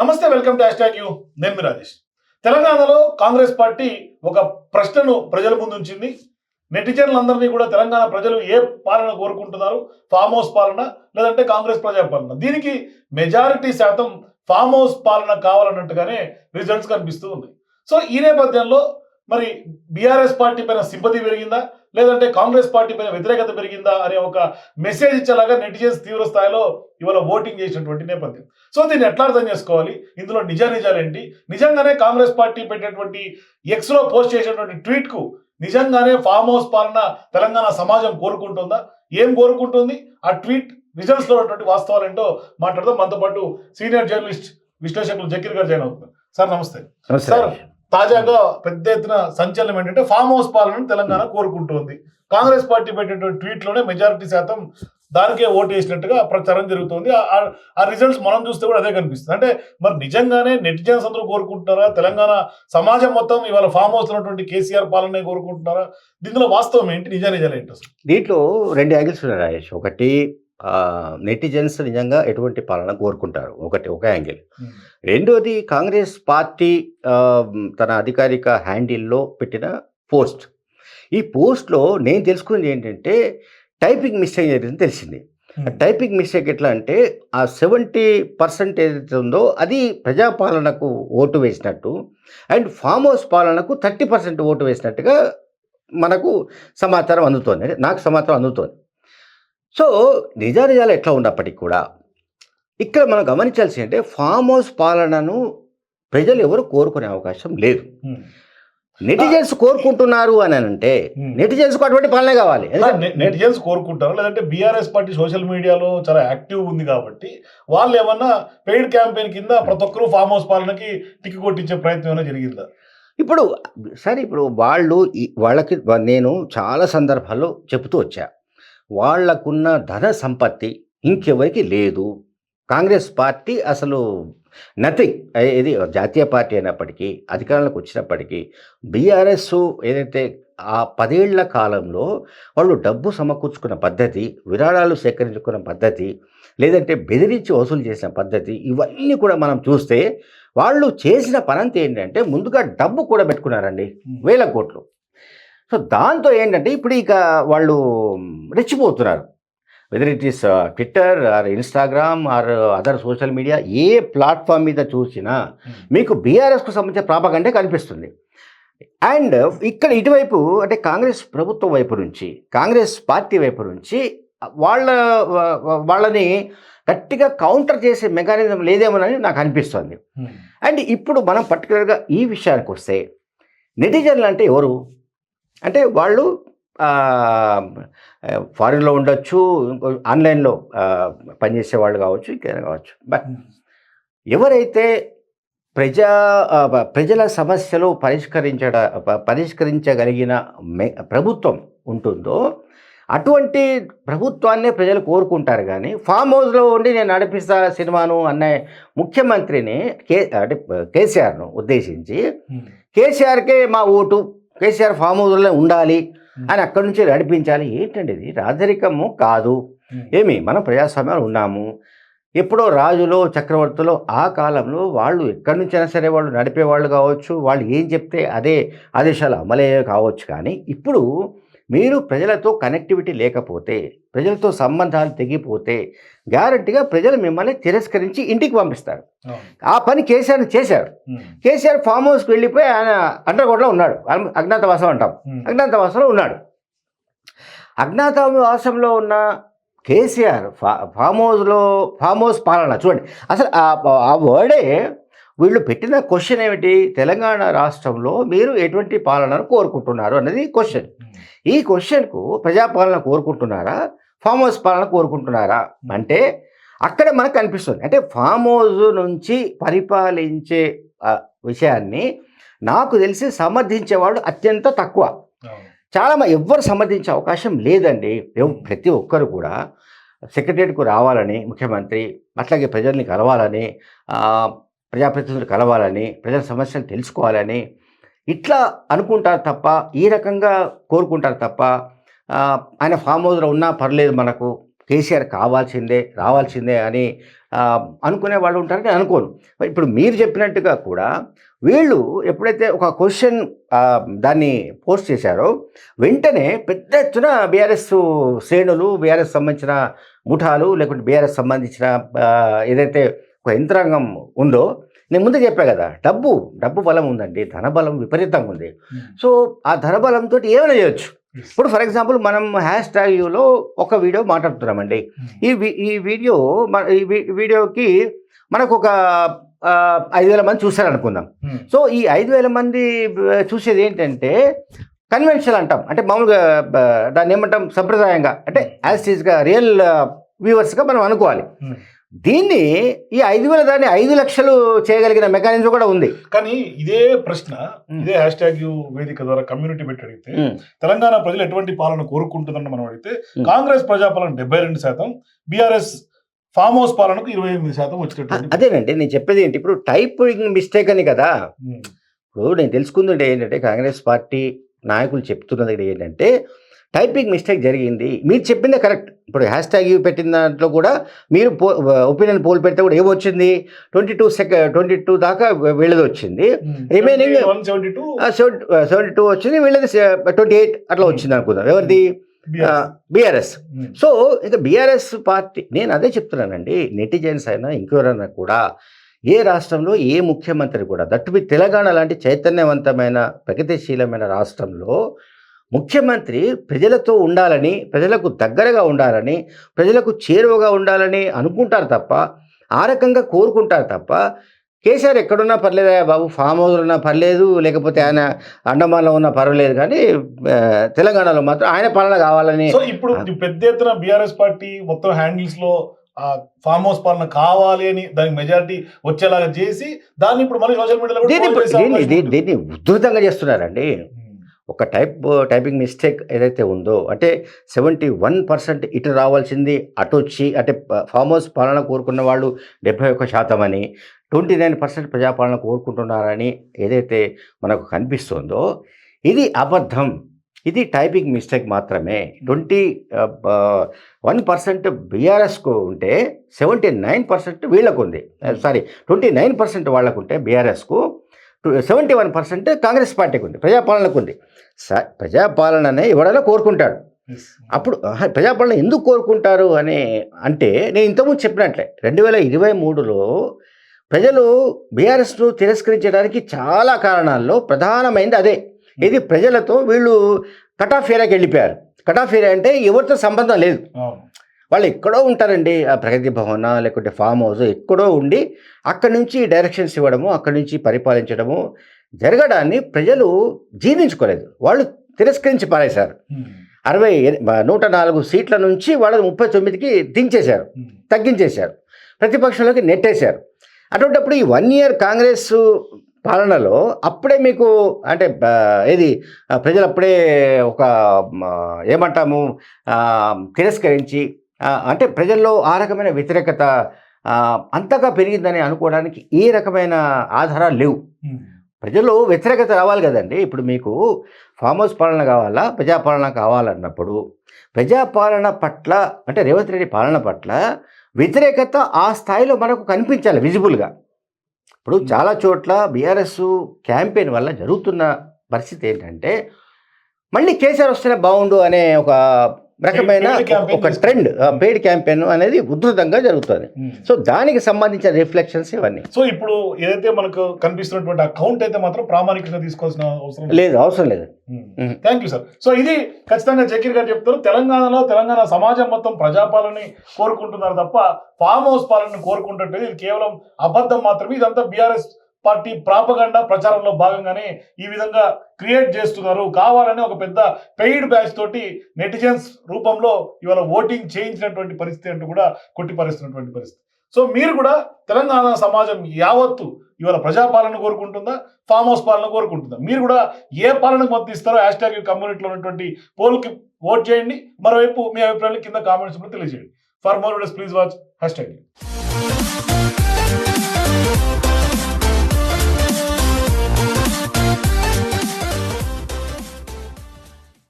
నమస్తే welcome to hash you. నేను మీ రాజేష్. తెలంగాణలో కాంగ్రెస్ పార్టీ ఒక ప్రశ్నను ప్రజల ముందుంచింది నెటిజన్లందరినీ కూడా తెలంగాణ ప్రజలు ఏ పాలన కోరుకుంటున్నారు? ఫామ్ హౌస్ పాలన లేదంటే కాంగ్రెస్ ప్రజాపాలన దీనికి మెజారిటీ శాతం ఫామ్ హౌస్ పాలన కావాలన్నట్టుగానే రిజల్ట్స్ కనిపిస్తూ ఉన్నాయి. సో ఈ నేపథ్యంలో మరి బీఆర్ఎస్ పార్టీ పైన సింపతి పెరిగిందా? లేదంటే కాంగ్రెస్ పార్టీ పైన వ్యతిరేకత పెరిగిందా అనే ఒక మెసేజ్ ఇచ్చేలాగా నెటిజన్స్ తీవ్ర స్థాయిలో ఇవాళ ఓటింగ్ చేసినటువంటి నేపథ్యం. సో దీన్ని ఎట్లా అర్థం చేసుకోవాలి? ఇందులో నిజ నిజాలేంటి నిజంగానే కాంగ్రెస్ పార్టీ పెట్టినటువంటి ఎక్స్లో పోస్ట్ చేసినటువంటి ట్వీట్కు నిజంగానే ఫామ్ హౌస్ పాలన తెలంగాణ సమాజం కోరుకుంటుందా? ఏం కోరుకుంటుంది? ఆ ట్వీట్ రిజల్ట్స్లో ఉన్నటువంటి వాస్తవాలు ఏంటో మాట్లాడదాం. మనతో పాటు సీనియర్ జర్నలిస్ట్ విశ్లేషకులు జకీర్ గారు జాయిన్ అవుతున్నారు. సార్ నమస్తే. సార్ తాజాగా పెద్ద ఎత్తున సంచలనం ఏంటంటే ఫామ్ హౌస్ పాలనను తెలంగాణ కోరుకుంటోంది. కాంగ్రెస్ పార్టీ పెట్టినటువంటి ట్వీట్లోనే మెజారిటీ శాతం దానికే ఓటు వేసినట్టుగా ప్రచారం జరుగుతుంది. ఆ- ఆ- రిజల్ట్స్ మనం చూస్తే కూడా అదే కనిపిస్తుంది. అంటే మరి నిజంగానే నెటిజన్స్ అందరూ కోరుకుంటున్నారా? తెలంగాణ సమాజం మొత్తం ఇవాళ ఫామ్ హౌస్ ఉన్నటువంటి కేసీఆర్ పాలనే కోరుకుంటున్నారా? దీనిలో వాస్తవం ఏంటి? నిజ నిజాలు ఏంటి అసలు? దీంట్లో రెండు యాంగిల్స్ ఉన్నాయి రాజేష్. ఒకటి నెటిజన్స్ నిజంగా ఎటువంటి పాలన కోరుకుంటారు? ఒకటి ఒక యాంగిల్. రెండోది కాంగ్రెస్ పార్టీ తన అధికారిక హ్యాండిల్లో పెట్టిన పోస్ట్. ఈ పోస్ట్లో నేను తెలుసుకున్నది ఏంటంటే టైపింగ్ మిస్టేక్ జరిగిందని తెలిసింది. టైపింగ్ మిస్టేక్ ఎట్లా అంటే ఆ సెవెంటీ పర్సెంట్ ఏదైతే ఉందో అది ప్రజాపాలనకు ఓటు వేసినట్టు అండ్ ఫామ్ హౌస్ పాలనకు థర్టీ పర్సెంట్ ఓటు వేసినట్టుగా మనకు సమాచారం అందుతోంది. నాకు సమాచారం అందుతోంది. సో నిజానిజాలు ఎట్లా ఉన్నప్పటికీ కూడా ఇక్కడ మనం గమనించాల్సి అంటే ఫామ్ హౌస్ పాలనను ప్రజలు ఎవరు కోరుకునే అవకాశం లేదు. నెటిజన్స్ కోరుకుంటున్నారు అని అంటే Hmm. నెటిజన్స్కు అటువంటి పాలనే కావాలి. నెటిజన్స్ కోరుకుంటారు. లేదంటే బీఆర్ఎస్ పార్టీ సోషల్ మీడియాలో చాలా యాక్టివ్ ఉంది కాబట్టి వాళ్ళు ఏమన్నా పెయిడ్ క్యాంపెయిన్ కింద ప్రతి ఒక్కరూ ఫామ్ హౌస్ పాలనకి టిక్కి కొట్టించే ప్రయత్నం ఏమైనా జరిగిందా? ఇప్పుడు సరే ఇప్పుడు వాళ్ళు వాళ్ళకి నేను చాలా సందర్భాల్లో చెబుతూ వచ్చా. వాళ్ళకున్న ధన సంపత్తి ఇంకెవరికి లేదు. కాంగ్రెస్ పార్టీ అసలు నథింగ్ ఇది జాతీయ పార్టీ అయినప్పటికీ అధికారంలోకి వచ్చినప్పటికీ బీఆర్ఎస్ ఏదైతే ఆ పదేళ్ళ కాలంలో వాళ్ళు డబ్బు సమకూర్చుకున్న పద్ధతి విరాళాలు సేకరించుకున్న పద్ధతి లేదంటే బెదిరించి వసూలు చేసిన పద్ధతి ఇవన్నీ కూడా మనం చూస్తే వాళ్ళు చేసిన పనంతా ఏంటంటే ముందుగా డబ్బు కూడా పెట్టుకున్నారండి. వేల కోట్లు. సో దాంతో ఏంటంటే ఇప్పుడు ఇక వాళ్ళు రెచ్చిపోతున్నారు. Whether it is Twitter or Instagram or other social media A platform మీద చూసినా మీకు బీఆర్ఎస్కు సంబంధించిన ప్రాపగండే కనిపిస్తుంది. అండ్ ఇక్కడ ఇటువైపు అంటే కాంగ్రెస్ ప్రభుత్వం వైపు నుంచి కాంగ్రెస్ పార్టీ వైపు నుంచి వాళ్ళ వాళ్ళని గట్టిగా కౌంటర్ చేసే మెకానిజం లేదేమోనని నాకు అనిపిస్తుంది. అండ్ ఇప్పుడు మనం పర్టికులర్గా ఈ విషయానికి వస్తే నెటిజన్లు అంటే ఎవరు? అంటే వాళ్ళు ఫారిన్లో ఉండొచ్చు ఇంకో ఆన్లైన్లో పనిచేసే వాళ్ళు కావచ్చు ఇంకేదైనా కావచ్చు. బట్ ఎవరైతే ప్రజా ప్రజల సమస్యలు పరిష్కరించడ పరిష్కరించగలిగిన మె ప్రభుత్వం ఉంటుందో అటువంటి ప్రభుత్వాన్నే ప్రజలు కోరుకుంటారు కానీ ఫామ్ హౌస్లో ఉండి నేను నడిపిస్తా సినిమాను అన్న ముఖ్యమంత్రిని కే అంటే కేసీఆర్ను ఉద్దేశించి కేసీఆర్కే మా ఓటు కేసీఆర్ ఫామ్ హౌస్లో ఉండాలి అని అక్కడి నుంచి నడిపించాలి ఏంటండి ఇది? రాజరికము కాదు. ఏమి? మనం ప్రజాస్వామ్యాలు ఉన్నాము. ఎప్పుడో రాజులో చక్రవర్తులు ఆ కాలంలో వాళ్ళు ఎక్కడి నుంచైనా సరే వాళ్ళు నడిపేవాళ్ళు కావచ్చు. వాళ్ళు ఏం చెప్తే అదే ఆదేశాలు అమలయ్యే కావచ్చు కానీ ఇప్పుడు మీరు ప్రజలతో కనెక్టివిటీ లేకపోతే ప్రజలతో సంబంధాలు తెగిపోతే గ్యారంటీగా ప్రజలు మిమ్మల్ని తిరస్కరించి ఇంటికి పంపిస్తారు. ఆ పని కేసీఆర్ చేశారు. కేసీఆర్ ఫామ్ హౌస్కి వెళ్ళిపోయి ఆయన అండర్గ్రౌండ్లో ఉన్నాడు. అజ్ఞ- అజ్ఞాతవాసం అంటాం. అజ్ఞాతవాసంలో ఉన్నాడు. అజ్ఞాతవాసంలో ఉన్న కేసీఆర్ ఫా ఫామ్ హౌస్లో ఫామ్ హౌస్ పాలన చూడండి. అసలు ఆ వర్డే వీళ్ళు పెట్టిన క్వశ్చన్ ఏమిటి? తెలంగాణ రాష్ట్రంలో మీరు ఎటువంటి పాలనను కోరుకుంటున్నారు అనేది క్వశ్చన్ ఈ క్వశ్చన్కు ప్రజాపాలన కోరుకుంటున్నారా? ఫామ్ హౌస్ పాలన కోరుకుంటున్నారా? అంటే అక్కడ మనకు కనిపిస్తుంది అంటే ఫామ్ హౌస్ నుంచి పరిపాలించే విషయాన్ని నాకు తెలిసి సమర్థించేవాళ్ళు అత్యంత తక్కువ. చాలా ఎవ్వరు సమర్థించే అవకాశం లేదండి. ప్రతి ఒక్కరు కూడా సెక్రటరియట్కు రావాలని ముఖ్యమంత్రి అట్లాగే ప్రజల్ని కలవాలని ప్రజాప్రతినిధులు కలవాలని ప్రజల సమస్యలు తెలుసుకోవాలని ఇట్లా అనుకుంటారు తప్ప ఈ రకంగా కోరుకుంటారు తప్ప ఆయన ఫామ్ హౌస్లో ఉన్నా పర్లేదు మనకు కేసీఆర్ కావాల్సిందే రావాల్సిందే అని అనుకునే వాళ్ళు ఉంటారని నేను అనుకోను. ఇప్పుడు మీరు చెప్పినట్టుగా కూడా వీళ్ళు ఎప్పుడైతే ఒక క్వశ్చన్ దాన్ని పోస్ట్ చేశారో వెంటనే పెద్ద ఎత్తున బీఆర్ఎస్ శ్రేణులు బీఆర్ఎస్ సంబంధించిన ముఠాలు లేకుంటే బీఆర్ఎస్ సంబంధించిన ఏదైతే ఒక యంత్రాంగం ఉందో నేను ముందే చెప్పా కదా డబ్బు డబ్బు బలం ఉందండి ధనబలం విపరీతంగా ఉంది. సో ఆ ధనబలంతో ఏమైనా చేయొచ్చు. ఇప్పుడు ఫర్ ఎగ్జాంపుల్ మనం హ్యాష్ ట్యాగ్ యూలో ఒక వీడియో మాట్లాడుతున్నామండి. ఈ వి- ఈ వీడియో ఈ వీడియోకి మనకు ఒక ఐదు వేల మంది చూశారు అనుకుందాం సో ఈ ఐదు వేల మంది చూసేది ఏంటంటే కన్వెన్షనల్ అంటాం. అంటే మామూలుగా దాన్ని ఏమంటాం సంప్రదాయంగా. అంటే యాజ్ ఈజ్గా రియల్ వ్యూవర్స్గా మనం అనుకోవాలి. దీన్ని ఈ ఐదు వేల దాన్ని ఐదు లక్షలు చేయగలిగిన మెకానిజం కూడా ఉంది కానీ ఇదే ప్రశ్న. ఇదే హ్యాష్ ట్యాగ్ వేదిక ద్వారా కమ్యూనిటీ పెట్టి అడిగితే తెలంగాణ ప్రజలు ఎటువంటి పాలన కోరుకుంటుందని మనం అడిగితే. కాంగ్రెస్ ప్రజాపాలన డెబ్బై రెండు శాతం బీఆర్ఎస్ ఫామ్ హౌస్ పాలనకు ఇరవై ఎనిమిది శాతం వచ్చినటువంటి అదేనండి నేను చెప్పేది ఏంటి ఇప్పుడు టైపింగ్ మిస్టేక్ అని కదా. ఇప్పుడు నేను తెలుసుకుందంటే ఏంటంటే కాంగ్రెస్ పార్టీ నాయకులు చెప్తున్నది ఏంటంటే టైపింగ్ మిస్టేక్ జరిగింది. మీరు చెప్పిందే కరెక్ట్. ఇప్పుడు హ్యాష్ ట్యాగ్ పెట్టిన దాంట్లో కూడా మీరు పో ఒపీనియన్ పోల్ పెడితే కూడా ఏమొచ్చింది? ట్వంటీ టూ సెక ట్వంటీ టూ దాకా వీళ్ళది వచ్చింది. 172 సెవెంటీ టూ వచ్చింది. వీళ్ళది ట్వంటీ ఎయిట్ అట్లా వచ్చింది అనుకుందాం. ఎవరిది. బీఆర్ఎస్. సో ఇక బీఆర్ఎస్ పార్టీ నేను అదే చెప్తున్నానండి. నెటిజన్స్ అయినా ఇంకెవరైనా కూడా ఏ రాష్ట్రంలో ఏ ముఖ్యమంత్రి కూడా దట్టు బి తెలంగాణ లాంటి చైతన్యవంతమైన ప్రగతిశీలమైన రాష్ట్రంలో ముఖ్యమంత్రి ప్రజలతో ఉండాలని ప్రజలకు దగ్గరగా ఉండాలని ప్రజలకు చేరువగా ఉండాలని అనుకుంటారు తప్ప ఆ రకంగా కోరుకుంటారు తప్ప కేసీఆర్ ఎక్కడున్నా పర్లేదా బాబు? ఫామ్ హౌస్లో ఉన్నా పర్లేదు లేకపోతే ఆయన అండమాన్లో ఉన్నా పర్వాలేదు కానీ తెలంగాణలో మాత్రం ఆయన పాలన కావాలని ఇప్పుడు పెద్ద ఎత్తున బీఆర్ఎస్ పార్టీ మొత్తం హ్యాండిల్స్లో ఆ ఫామ్ హౌస్ పాలన కావాలి అని దానికి మెజారిటీ వచ్చేలాగా చేసి దాన్ని ఇప్పుడు మళ్ళీ సోషల్ మీడియాలో దీన్ని ఉద్ధృతంగా చేస్తున్నారండి మ్మ్. ఒక టైప్ టైపింగ్ మిస్టేక్ ఏదైతే ఉందో అంటే సెవెంటీ వన్ పర్సెంట్ ఇటు రావాల్సింది అటు వచ్చి అంటే ఫామ్ హౌస్ పాలన కోరుకున్న వాళ్ళు డెబ్బై ఒక్క శాతం అని ట్వంటీ నైన్ పర్సెంట్ ప్రజాపాలన కోరుకుంటున్నారని ఏదైతే మనకు కనిపిస్తుందో ఇది అబద్ధం ఇది టైపింగ్ మిస్టేక్ మాత్రమే. ట్వంటీ వన్ పర్సెంట్ బీఆర్ఎస్కు ఉంటే సెవెంటీ నైన్ పర్సెంట్ వీళ్ళకు ఉంది సారీ ట్వంటీ నైన్ పర్సెంట్ వాళ్ళకు ఉంటే బీఆర్ఎస్కు సెవెంటీ వన్ పర్సెంట్ కాంగ్రెస్ పార్టీకి ఉంది ప్రజాపాలనకు ఉంది స- ప్రజాపాలననే ఎవడైనా కోరుకుంటాడు. అప్పుడు ప్రజాపాలన ఎందుకు కోరుకుంటారు అని అంటే నేను ఇంతకుముందు చెప్పినట్లే రెండు వేల ఇరవై మూడులో ప్రజలు బీఆర్ఎస్ను తిరస్కరించడానికి చాలా కారణాల్లో ప్రధానమైనది అదే. ఇది ప్రజలతో వీళ్ళు కటాఫ్ ఏరియాకి వెళ్ళిపోయారు. కటాఫ్ ఏరియా అంటే ఎవరితో సంబంధం లేదు. వాళ్ళు ఎక్కడో ఉంటారండి ఆ ప్రగతి భవన లేకుంటే ఫామ్ హౌస్ ఎక్కడో ఉండి అక్కడి నుంచి డైరెక్షన్స్ ఇవ్వడము అక్కడి నుంచి పరిపాలించడము జరగడాన్ని ప్రజలు జీర్ణించుకోలేదు. వాళ్ళు తిరస్కరించి పారేశారు. అరవై నూట నాలుగు సీట్ల నుంచి వాళ్ళని ముప్పై తొమ్మిదికి దించేశారు. తగ్గించేశారు. ప్రతిపక్షంలోకి నెట్టేశారు. అటువంటిప్పుడు ఈ వన్ ఇయర్ కాంగ్రెస్ పాలనలో అప్పుడే మీకు అంటే ఏది ప్రజలు అప్పుడే ఒక ఏమంటాము తిరస్కరించి అంటే ప్రజల్లో ఆ రకమైన వ్యతిరేకత అంతగా పెరిగిందని అనుకోవడానికి ఏ రకమైన ఆధారాలు లేవు. ప్రజల్లో వ్యతిరేకత రావాలి కదండి. ఇప్పుడు మీకు ఫామ్ హౌస్ పాలన కావాలా? ప్రజాపాలన కావాలన్నప్పుడు ప్రజాపాలన పట్ల అంటే రేవంత్ రెడ్డి పాలన పట్ల వ్యతిరేకత ఆ స్థాయిలో మనకు కనిపించాలి విజిబుల్గా. ఇప్పుడు చాలా చోట్ల బీఆర్ఎస్ క్యాంపెయిన్ వల్ల జరుగుతున్న పరిస్థితి ఏంటంటే మళ్ళీ కేసీఆర్ వస్తేనే బాగుండు అనే ఒక రకమైన ఒక ట్రెండ్ పెయిడ్ క్యాంపెయిన్ అనేది ఉధృతంగా జరుగుతుంది. మ్మ్. సో దానికి సంబంధించిన రిఫ్లెక్షన్స్ ఇవన్నీ. సో ఇప్పుడు ఏదైతే మనకు కనిపిస్తున్నటువంటి అకౌంట్ అయితే మాత్రం ప్రామాణికంగా తీసుకోవాల్సిన అవసరం లేదు. అవసరం లేదు. థ్యాంక్ యూ సార్ సో ఇది ఖచ్చితంగా జకీర్ గారు చెప్తారు తెలంగాణలో తెలంగాణ సమాజం మొత్తం ప్రజాపాలనని కోరుకుంటున్నారు తప్ప ఫామ్ హౌస్ పాలనని కోరుకుంటుంటే ఇది కేవలం అబద్ధం మాత్రమే ఇదంతా బీఆర్ఎస్ పార్టీ ప్రాపగండా ప్రచారంలో భాగంగానే ఈ విధంగా క్రియేట్ చేస్తున్నారు. కావాలని ఒక పెద్ద పెయిడ్ బ్యాచ్ తోటి నెటిజన్స్ రూపంలో ఇవాళ ఓటింగ్ చేయించినటువంటి పరిస్థితి అంటూ కూడా కొట్టిపరుస్తున్నటువంటి పరిస్థితి. సో మీరు కూడా తెలంగాణ సమాజం యావత్తు ఇవాళ ప్రజాపాలన కోరుకుంటుందా? ఫామ్ హౌస్ పాలన కోరుకుంటుందా? మీరు కూడా ఏ పాలనకు మద్దతు ఇస్తారో హ్యాష్ ట్యాగ్ కమ్యూనిటీలో ఉన్నటువంటి పోల్కి ఓట్ చేయండి. మరోవైపు మీ అభిప్రాయాలు కింద కామెంట్స్ కూడా తెలియజేయండి. For more videos please watch hash tag